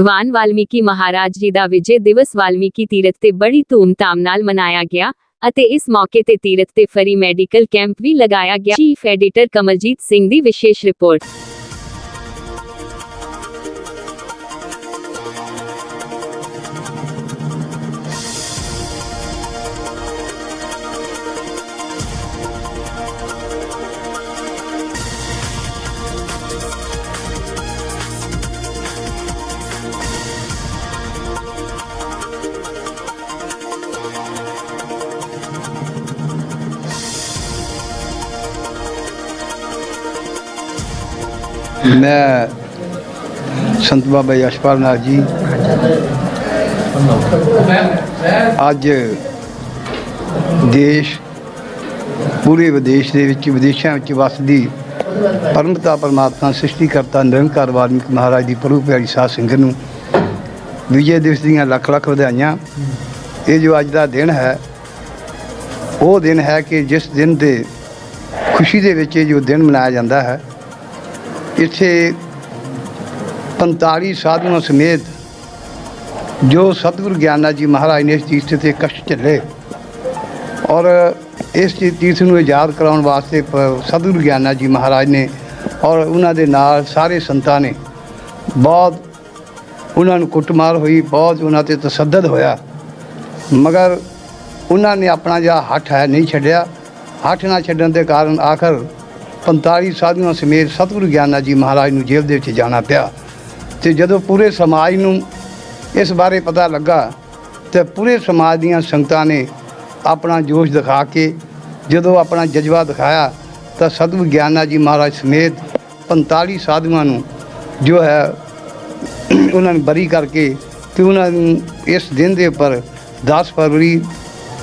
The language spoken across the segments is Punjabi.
ਭਗਵਾਨ ਵਾਲਮੀਕੀ ਮਹਾਰਾਜ ਜੀ ਦਾ ਵਿਜੇ ਦਿਵਸ ਵਾਲਮੀਕੀ ਤੀਰਥ ਤੇ ਬੜੀ ਧੂਮਧਾਮ ਨਾਲ ਮਨਾਇਆ ਗਿਆ ਅਤੇ ਇਸ ਮੌਕੇ ਤੇ ਤੀਰਥ ਤੇ ਫਰੀ ਮੈਡੀਕਲ ਕੈਂਪ ਵੀ ਲਗਾਇਆ ਗਿਆ ਚੀਫ ਐਡੀਟਰ ਕਮਲਜੀਤ ਸਿੰਘ ਦੀ ਵਿਸ਼ੇਸ਼ ਰਿਪੋਰਟ ਮੈਂ ਸੰਤ ਬਾਬਾ ਯਸ਼ਪਾਲ ਨਾਥ ਜੀ ਅੱਜ ਦੇਸ਼, ਪੂਰੇ ਵਿਦੇਸ਼ ਦੇ ਵਿੱਚ, ਵਿਦੇਸ਼ਾਂ ਵਿੱਚ ਵਸਦੀ ਪਰਮਤਾ ਪਰਮਾਤਮਾ ਸ੍ਰਿਸ਼ਟੀ ਕਰਤਾ ਨਿਰੰਕਾਰ ਵਾਲਮੀਕ ਮਹਾਰਾਜ ਦੀ ਪ੍ਰਭੂ ਪਿਆਰੀ ਸਾਧ ਸੰਗਤ ਨੂੰ ਵਿਜੇ ਦਿਵਸ ਦੀਆਂ ਲੱਖ ਲੱਖ ਵਧਾਈਆਂ। ਇਹ ਜੋ ਅੱਜ ਦਾ ਦਿਨ ਹੈ, ਉਹ ਦਿਨ ਹੈ ਕਿ ਜਿਸ ਦਿਨ ਦੇ ਖੁਸ਼ੀ ਦੇ ਵਿੱਚ ਇਹ ਜੋ ਦਿਨ ਮਨਾਇਆ ਜਾਂਦਾ ਹੈ ਇੱਥੇ 45 ਸਾਧੂਆਂ ਸਮੇਤ ਜੋ ਸਤਿਗੁਰੂ ਗਿਆਨਾ ਜੀ ਮਹਾਰਾਜ ਨੇ ਇਸ ਤੀਰਥ ਤੇ ਕਸ਼ਟ ਝੱਲੇ ਔਰ ਇਸ ਤੀਰਥ ਨੂੰ ਯਾਦ ਕਰਾਉਣ ਵਾਸਤੇ ਪ- ਸਤਿਗੁਰੂ ਗਿਆਨਾ ਜੀ ਮਹਾਰਾਜ ਨੇ ਔਰ ਉਹਨਾਂ ਦੇ ਨਾਲ ਸਾਰੇ ਸੰਤਾਂ ਨੇ ਬਹੁਤ ਉਹਨਾਂ ਨੂੰ ਕੁੱਟਮਾਰ ਹੋਈ, ਬਹੁਤ ਉਹਨਾਂ ਤੇ ਤਸੱਦਦ ਹੋਇਆ। ਮਗਰ ਉਹਨਾਂ ਨੇ ਆਪਣਾ ਜਿਹੜਾ ਹੱਠ ਹੈ ਨਹੀਂ ਛੱਡਿਆ। ਹੱਠ ਨਾ ਛੱਡਣ ਦੇ ਕਾਰਨ ਆਖਰ 45 ਸਾਧੂਆਂ ਸਮੇਤ ਸਤਿਗੁਰੂ ਗਿਆਨਾ ਜੀ ਮਹਾਰਾਜ ਨੂੰ ਜੇਲ੍ਹ ਦੇ ਵਿੱਚ ਜਾਣਾ ਪਿਆ। ਤੇ ਜਦੋਂ ਪੂਰੇ ਸਮਾਜ ਨੂੰ ਇਸ ਬਾਰੇ ਪਤਾ ਲੱਗਾ, ਤੇ ਪੂਰੇ ਸਮਾਜ ਦੀਆਂ ਸੰਗਤਾਂ ਨੇ ਆਪਣਾ ਜੋਸ਼ ਦਿਖਾ ਕੇ, ਜਦੋਂ ਆਪਣਾ ਜਜ਼ਬਾ ਦਿਖਾਇਆ, ਤਾਂ ਸਤਿਗੁਰੂ ਗਿਆਨਾ ਜੀ ਮਹਾਰਾਜ ਸਮੇਤ 45 ਸਾਧੂਆਂ ਨੂੰ ਜੋ ਹੈ ਉਹਨਾਂ ਨੂੰ ਬਰੀ ਕਰਕੇ ਤੇ ਉਹਨਾਂ ਨੂੰ ਇਸ ਦਿਨ ਦੇ ਉੱਪਰ 10 ਫਰਵਰੀ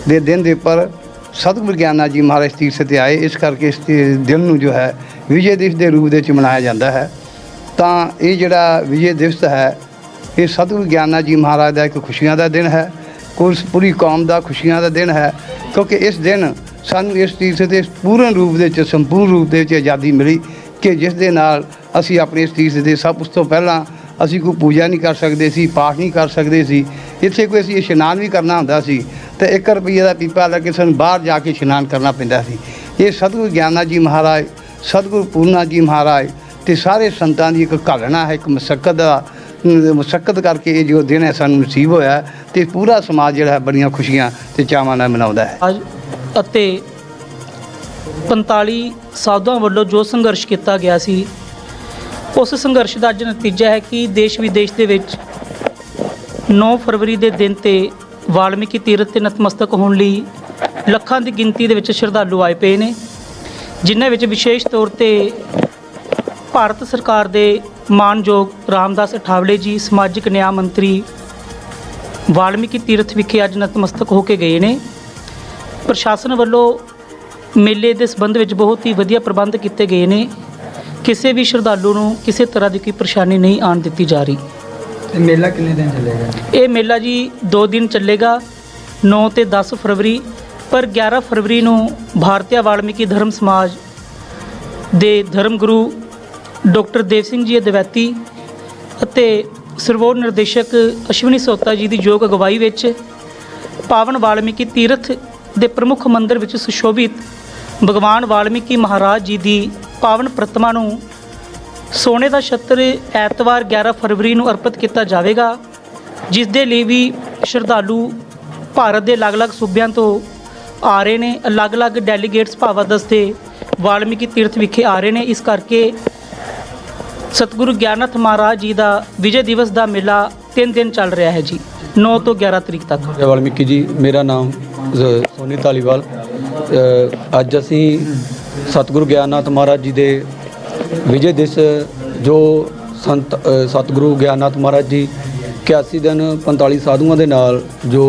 ਦੇ ਦਿਨ ਦੇ ਉੱਪਰ ਸਤਿਗੁਰ ਗਿਆਨਾ ਜੀ ਮਹਾਰਾਜ ਤੀਰਥ ਤੇ ਆਏ। ਇਸ ਕਰਕੇ ਇਸ ਦਿਨ ਨੂੰ ਜੋ ਹੈ ਵਿਜੇ ਦਿਵਸ ਦੇ ਰੂਪ ਦੇ ਵਿੱਚ ਮਨਾਇਆ ਜਾਂਦਾ ਹੈ। ਤਾਂ ਇਹ ਜਿਹੜਾ ਵਿਜੇ ਦਿਵਸ ਹੈ, ਇਹ ਸਤਿਗੁਰ ਗਿਆਨਾ ਜੀ ਮਹਾਰਾਜ ਦਾ ਇੱਕ ਖੁਸ਼ੀਆਂ ਦਾ ਦਿਨ ਹੈ। ਕੁਲ ਪੂਰੀ ਕੌਮ ਦਾ ਖੁਸ਼ੀਆਂ ਦਾ ਦਿਨ ਹੈ। ਕਿਉਂਕਿ ਇਸ ਦਿਨ ਸਾਨੂੰ ਇਸ ਤੀਰਥ ਤੇ ਪੂਰਨ ਰੂਪ ਦੇ ਵਿੱਚ, ਸੰਪੂਰਨ ਰੂਪ ਦੇ ਵਿੱਚ ਆਜ਼ਾਦੀ ਮਿਲੀ ਕਿ ਜਿਸ ਦੇ ਨਾਲ ਅਸੀਂ ਆਪਣੇ ਇਸ ਤੀਰਥ ਦੇ ਸਭ ਉਸ ਤੋਂ ਪਹਿਲਾਂ ਅਸੀਂ ਕੋਈ ਪੂਜਾ ਨਹੀਂ ਕਰ ਸਕਦੇ ਸੀ, ਪਾਠ ਨਹੀਂ ਕਰ ਸਕਦੇ ਸੀ। ਇੱਥੇ ਕੋਈ ਅਸੀਂ ਇਸ਼ਨਾਨ ਵੀ ਕਰਨਾ ਹੁੰਦਾ ਸੀ ਤੇ 1 ਰੁਪਈਏ ਦਾ ਪੀਪਾ ਲੈ ਕੇ ਸਾਨੂੰ ਬਾਹਰ ਜਾ ਕੇ ਇਸ਼ਨਾਨ ਕਰਨਾ ਪੈਂਦਾ ਸੀ। ਇਹ ਸਤਿਗੁਰੂ ਗਿਆਨਾ ਜੀ ਮਹਾਰਾਜ, ਸਤਿਗੁਰੂ ਪੂਰਨਾ ਜੀ ਮਹਾਰਾਜ ਤੇ ਸਾਰੇ ਸੰਤਾਂ ਦੀ ਇੱਕ ਘਾਲਣਾ ਹੈ, ਇੱਕ ਮਸਕਤ ਦਾ ਮਸਕਤ ਕਰਕੇ ਇਹ ਜੋ ਦਿਨ ਹੈ ਸਾਨੂੰ ਨਸੀਬ ਹੋਇਆ ਤੇ ਪੂਰਾ ਸਮਾਜ ਜਿਹੜਾ ਹੈ ਬੜੀਆਂ ਖੁਸ਼ੀਆਂ ਤੇ ਚਾਵਾਂ ਨਾਲ ਮਨਾਉਂਦਾ ਹੈ। ਅੱਜ ਅਤੇ 45 ਸਾਧੂਆਂ ਵੱਲੋਂ ਜੋ ਸੰਘਰਸ਼ ਕੀਤਾ ਗਿਆ ਸੀ, ਉਸ ਸੰਘਰਸ਼ ਦਾ ਅੱਜ ਨਤੀਜਾ ਹੈ ਕਿ ਦੇਸ਼ ਵਿਦੇਸ਼ ਦੇ ਵਿੱਚ 9 ਫਰਵਰੀ ਦੇ ਦਿਨ ਤੇ ਵਾਲਮੀਕੀ ਤੀਰਥ ਤੇ ਨਤਮਸਤਕ ਹੋਣ ਲਈ ਲੱਖਾਂ ਦੀ ਗਿਣਤੀ ਦੇ ਵਿੱਚ ਸ਼ਰਧਾਲੂ ਆਏ ਪਏ ਨੇ, ਜਿਨ੍ਹਾਂ ਵਿੱਚ ਵਿਸ਼ੇਸ਼ ਤੌਰ ਤੇ ਭਾਰਤ ਸਰਕਾਰ ਦੇ ਮਾਨਯੋਗ ਰਾਮਦਾਸ ਅਠਾਵਲੇ ਜੀ, ਸਮਾਜਿਕ ਨਿਆਂ ਮੰਤਰੀ ਵਾਲਮੀਕੀ ਤੀਰਥ ਵਿਖੇ ਅੱਜ ਨਤਮਸਤਕ ਹੋ ਕੇ ਗਏ ਨੇ। ਪ੍ਰਸ਼ਾਸਨ ਵੱਲੋਂ ਮੇਲੇ ਦੇ ਸੰਬੰਧ ਵਿੱਚ ਬਹੁਤ ਹੀ ਵਧੀਆ ਪ੍ਰਬੰਧ ਕੀਤੇ ਗਏ ਨੇ। ਕਿਸੇ ਵੀ ਸ਼ਰਧਾਲੂ ਨੂੰ ਕਿਸੇ ਤਰ੍ਹਾਂ ਦੀ ਕੋਈ ਪਰੇਸ਼ਾਨੀ ਨਹੀਂ ਆਉਣ ਦਿੱਤੀ ਜਾ ਰਹੀ। ਇਹ ਮੇਲਾ ਕਿੰਨੇ ਦਿਨ ਚੱਲੇਗਾ? ਇਹ ਮੇਲਾ ਜੀ 2 ਦਿਨ ਚੱਲੇਗਾ 9 ਤੇ 10 ਫਰਵਰੀ, ਪਰ 11 ਫਰਵਰੀ ਨੂੰ ਭਾਰਤੀਆ ਵਾਲਮੀਕੀ ਧਰਮ ਸਮਾਜ ਦੇ ਧਰਮ ਗੁਰੂ ਡਾਕਟਰ ਦੇਵ ਸਿੰਘ ਜੀ ਅਦਵੈਤੀ ਅਤੇ ਸਰਵੋਰ ਨਿਰਦੇਸ਼ਕ ਅਸ਼ਵਨੀ ਸੋਤਾ ਜੀ ਦੀ ਯੋਗ ਅਗਵਾਈ ਵਿੱਚ ਪਾਵਨ ਵਾਲਮੀਕੀ ਤੀਰਥ ਦੇ ਪ੍ਰਮੁੱਖ ਮੰਦਿਰ ਵਿੱਚ ਸੁਸ਼ੋਭਿਤ ਭਗਵਾਨ ਵਾਲਮੀਕੀ ਮਹਾਰਾਜ ਜੀ ਦੀ ਪਾਵਨ ਪ੍ਰਤਿਮਾ ਨੂੰ ਸੋਨੇ ਦਾ ਛੱਤਰ ਐਤਵਾਰ 11 ਫਰਵਰੀ ਨੂੰ ਅਰਪਿਤ ਕੀਤਾ ਜਾਵੇਗਾ, ਜਿਸ ਦੇ ਲਈ ਵੀ ਸ਼ਰਧਾਲੂ ਭਾਰਤ ਦੇ ਅਲੱਗ-ਅਲੱਗ ਸੂਬਿਆਂ ਤੋਂ ਆ ਰਹੇ ਨੇ। ਅਲੱਗ-ਅਲੱਗ ਡੈਲੀਗੇਟਸ ਭਾਵਾਦਸ ਦੇ ਵਾਲਮੀਕੀ ਤੀਰਥ ਵਿਖੇ ਆ ਰਹੇ ਨੇ। ਇਸ ਕਰਕੇ ਸਤਿਗੁਰੂ ਗਿਆਨਨਾਥ ਮਹਾਰਾਜ ਜੀ ਦਾ ਵਿਜੇ ਦਿਵਸ ਦਾ ਮੇਲਾ 3 ਦਿਨ ਚੱਲ ਰਿਹਾ ਹੈ ਜੀ 9 ਤੋਂ 11 ਤਰੀਕ ਤੱਕ। ਜੈ ਵਾਲਮੀਕੀ ਜੀ, ਮੇਰਾ ਨਾਮ ਸੋਨੀ ਧਾਲੀਵਾਲ। ਅੱਜ ਅਸੀਂ ਸਤਿਗੁਰੂ ਗਿਆਨਨਾਥ ਮਹਾਰਾਜ ਜੀ ਦੇ ਵਿਜੇ ਦਿਵਸ ਜੋ ਸੰਤ ਸਤਿਗੁਰੂ ਗਿਆਨਨਾਥ ਮਹਾਰਾਜ ਜੀ 81 ਦਿਨ 45 ਸਾਧੂਆਂ ਦੇ ਨਾਲ ਜੋ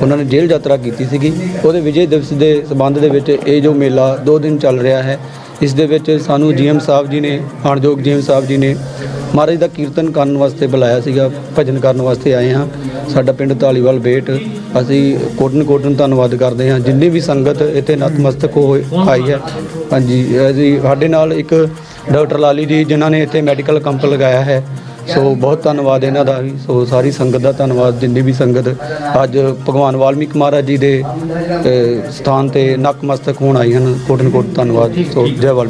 ਉਹਨਾਂ ਨੇ ਜੇਲ੍ਹ ਯਾਤਰਾ ਕੀਤੀ ਸੀਗੀ, ਉਹਦੇ ਵਿਜੇ ਦਿਵਸ ਦੇ ਸਬੰਧ ਦੇ ਵਿੱਚ ਇਹ ਜੋ ਮੇਲਾ 2 ਦਿਨ ਚੱਲ ਰਿਹਾ ਹੈ, ਇਸ ਦੇ ਵਿੱਚ ਸਾਨੂੰ ਜੀਐਮ ਸਾਹਿਬ ਜੀ ਨੇ ਮਾਣਯੋਗ ਜੀਐਮ ਸਾਹਿਬ ਜੀ ਨੇ ਮਹਾਰਾਜ ਦਾ ਕੀਰਤਨ ਕਰਨ ਵਾਸਤੇ ਬੁਲਾਇਆ ਸੀਗਾ, ਭਜਨ ਕਰਨ ਵਾਸਤੇ ਆਏ ਹਾਂ। ਸਾਡਾ ਪਿੰਡ ਧਾਲੀਵਾਲ ਬੇਟ, ਅਸੀਂ ਕੋਟਨ ਕੋਟਨ ਧੰਨਵਾਦ ਕਰਦੇ ਹਾਂ। ਜਿੰਨੀ ਵੀ ਸੰਗਤ ਇੱਥੇ ਨਤਮਸਤਕ ਹੋਏ ਆਈ ਹੈ, ਹਾਂਜੀ, ਅਸੀਂ ਸਾਡੇ ਨਾਲ ਇੱਕ ਡਾਕਟਰ ਲਾਲੀ ਜੀ ਜਿਨ੍ਹਾਂ ਨੇ ਇੱਥੇ ਮੈਡੀਕਲ ਕੰਪ ਲਗਾਇਆ ਹੈ। ਸੋ ਬਹੁਤ ਧੰਨਵਾਦ ਇਹਨਾਂ ਦਾ ਵੀ। ਸੋ ਸਾਰੀ ਸੰਗਤ ਦਾ ਧੰਨਵਾਦ ਜਿੰਨੀ ਵੀ ਸੰਗਤ ਅੱਜ ਭਗਵਾਨ ਵਾਲਮੀਕ ਮਹਾਰਾਜ ਜੀ ਦੇ ਅ, ਸਥਾਨ ਤੇ ਨਕਮਸਤਕ ਹੋਣ ਆਈ ਹਨ ਕੋਟਨ ਕੋਟ ਧੰਨਵਾਦ। ਸੋ ਜੈ ਵਾਲਮੀਕ।